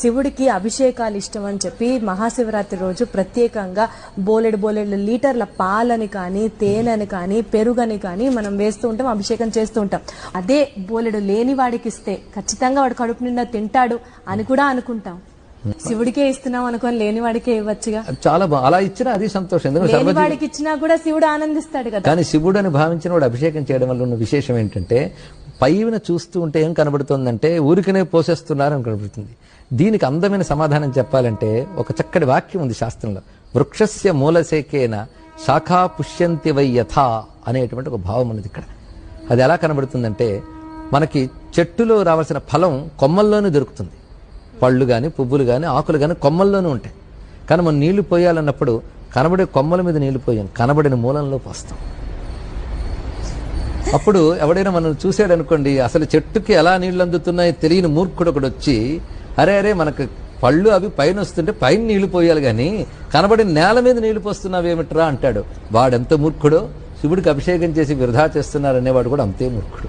శివుడికి అభిషేకాలు ఇష్టం అని చెప్పి మహాశివరాత్రి రోజు ప్రత్యేకంగా బోలెడు బోలెడు లీటర్ల పాలని కానీ తేనెని కానీ పెరుగని కానీ మనం వేస్తూ ఉంటాం అభిషేకం చేస్తూ ఉంటాం. అదే బోలెడు లేని వాడికి ఇస్తే ఖచ్చితంగా వాడు కడుపు నిండా తింటాడు అని కూడా అనుకుంటాం. శివుడికే ఇస్తున్నాం అనుకొని లేని వాడికే ఇవ్వచ్చుగా చాలా అలా ఇచ్చినా అది సంతోషం. ఎందుకంటే వాడికి ఇచ్చినా కూడా శివుడు ఆనందిస్తాడు కదా. కానీ శివుడు అని భావించిన వాడు అభిషేకం చేయడం వల్ల ఉన్న విశేషం ఏంటంటే పైన చూస్తూ ఉంటే ఏం కనబడుతుందంటే ఊరికనే పోసేస్తున్నారు అని కనబడుతుంది. దీనికి అందమైన సమాధానం చెప్పాలంటే ఒక చక్కటి వాక్యం ఉంది శాస్త్రంలో. వృక్షస్య మూలశేఖేన శాఖా పుష్యంతి వై అనేటువంటి ఒక భావం ఉన్నది ఇక్కడ. అది ఎలా కనబడుతుందంటే మనకి చెట్టులో రావాల్సిన ఫలం కొమ్మల్లోనే దొరుకుతుంది. పళ్ళు కానీ పువ్వులు కానీ ఆకులు కానీ కొమ్మల్లోనే ఉంటాయి. కానీ మనం నీళ్ళు పోయాలన్నప్పుడు కనబడే కొమ్మల మీద నీళ్ళు పోయాం. కనబడిన మూలంలో పోస్తాం. అప్పుడు ఎవడైనా మనం చూసాడనుకోండి అసలు చెట్టుకి ఎలా నీళ్ళు అందుతున్నాయో తెలియని మూర్ఖుడు ఒకడు వచ్చి అరే అరే మనకు పళ్ళు అవి పైన వస్తుంటే పైన నీళ్ళు పోయాలి కానీ కనబడిన నేల మీద నీళ్ళు పోస్తున్నావేమిట్రా అంటాడు. వాడెంత మూర్ఖుడో? శివుడికి అభిషేకం చేసి వృధా చేస్తున్నారనేవాడు కూడా అంతే మూర్ఖుడు.